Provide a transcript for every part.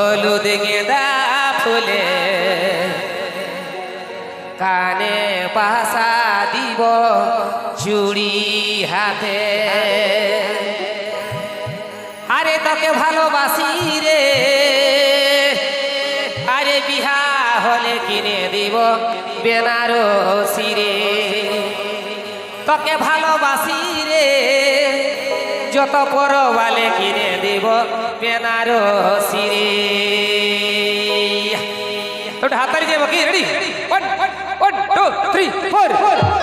হলুদ ফুলে কানে পাশা দিব চুড়ি হাতে। আরে তাকে ভালোবাসি রে, আরে বিহা হলে কিনে দিব বেনারসি রে। তোকে ভালোবাসি রে, যত পরবালে কিনে দিব પેનારો સિરે. થોડા હાથારી જે વકી રેડી 1 1 2 3 4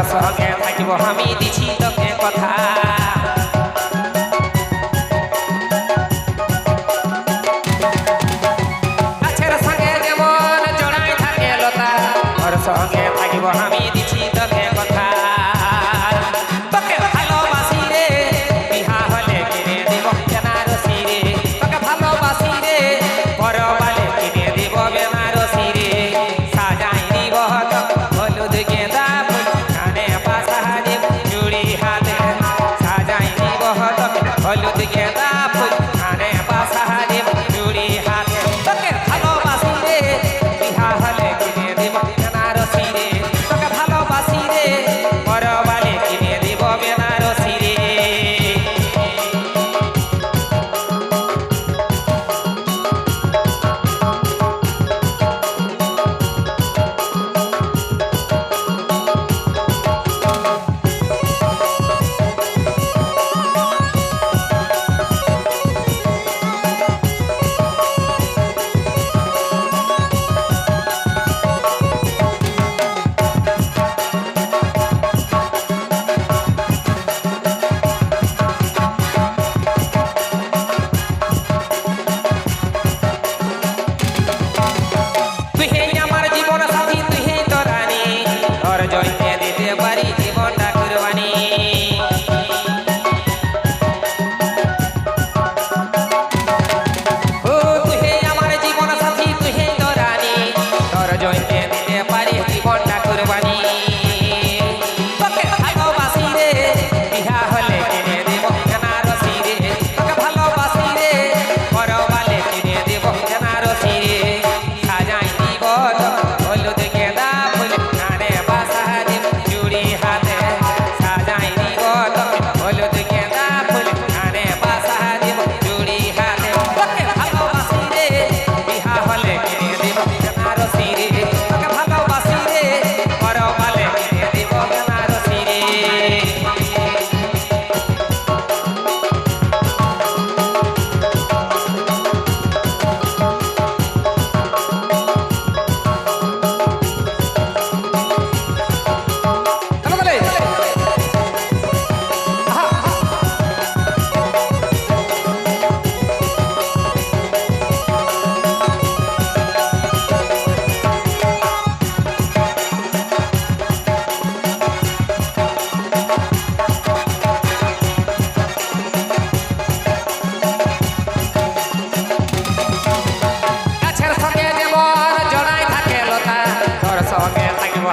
আমরা সঙ্গে থাকব। আমি দিছি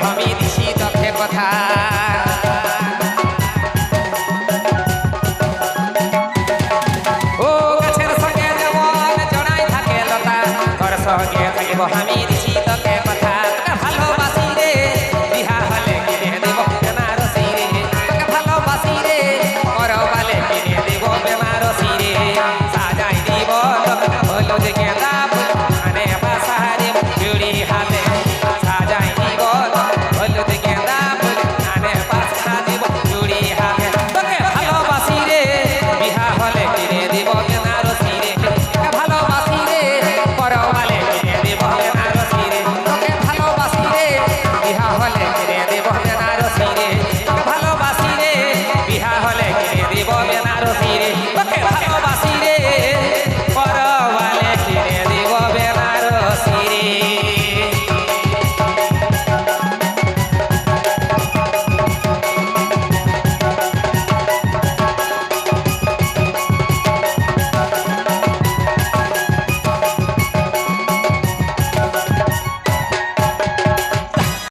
আমি দিছি তোকে কথা। ও গাছের সঙ্গে যেমন জড়াই থাকে লতা তোর সঙ্গে коллеги.